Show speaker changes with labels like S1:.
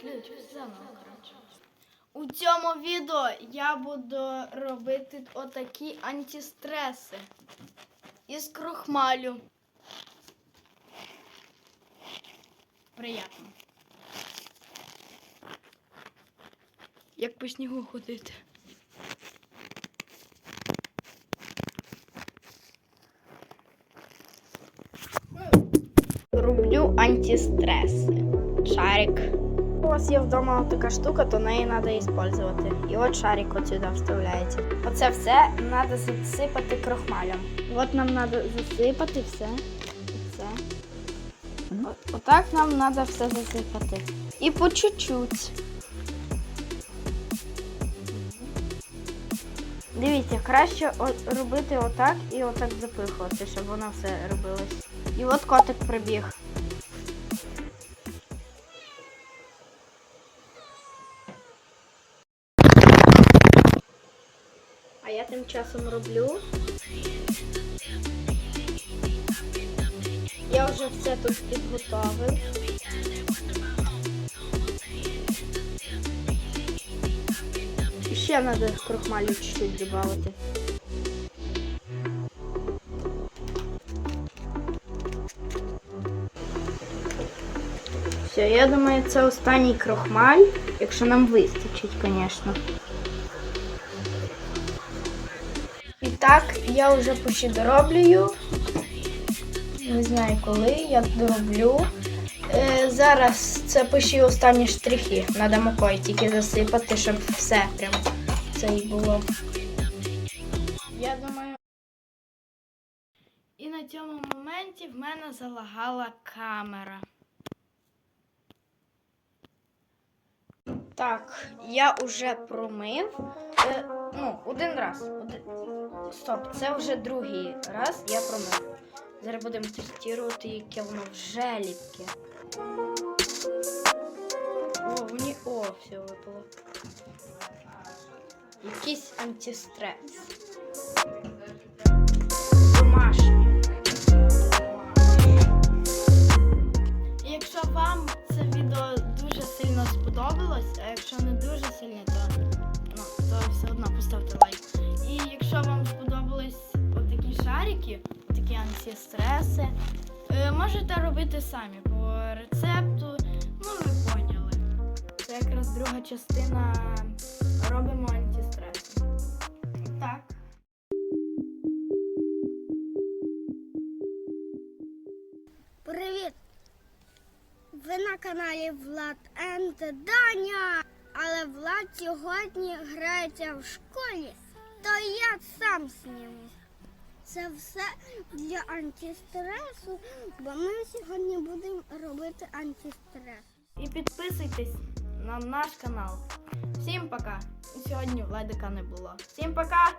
S1: ключ, заново, коротше. У цьому відео я буду робити отакі антистреси із крохмалю. Приятно. Як по снігу ходити. Роблю антистреси. Шарик. У вас є вдома така штука, то неї треба використовувати. І от шарик от сюди вставляється. Оце все треба засипати крохмалем. От нам треба засипати все. Це. От, отак нам треба все засипати. І по чуть-чуть. Дивіться, краще робити отак і отак запихувати, щоб воно все робилось. І от котик прибіг. Тим часом роблю. Я вже все тут підготовив. І Ще треба крохмалю чуть-чуть додати. Все, я думаю, це останній крохмаль, якщо нам вистачить, звісно. Так, я вже почти дороблюю. Не знаю коли, я дороблю. Е, зараз це почти останні штрихи. Надо мукою тільки засипати, щоб все прям це і було. Я думаю. І на цьому моменті в мене залагала камера. Так, я вже промив. Е, ну, один раз. Один... Стоп, це вже другий раз я промив. Зараз будемо тестувати, яке воно вже ліпке. О, мені. О, все випало. Якийсь антистрес. Домашній. Якщо вам це відео дуже сильно сподобалось, а якщо не дуже сильно, то, ну, то все одно отакі такі антистреси, е, можете робити самі по рецепту. Ну, ви поняли. Це якраз друга частина робимо антистреси. Так.
S2: Привіт! Ви на каналі Влад Енд Даня. Але Влад сьогодні грається в школі, то я сам зніму. Це все для антистресу, бо ми сьогодні будемо робити антистрес.
S1: І підписуйтесь на наш канал. Всім пока. Сьогодні Владика не було. Всім пока!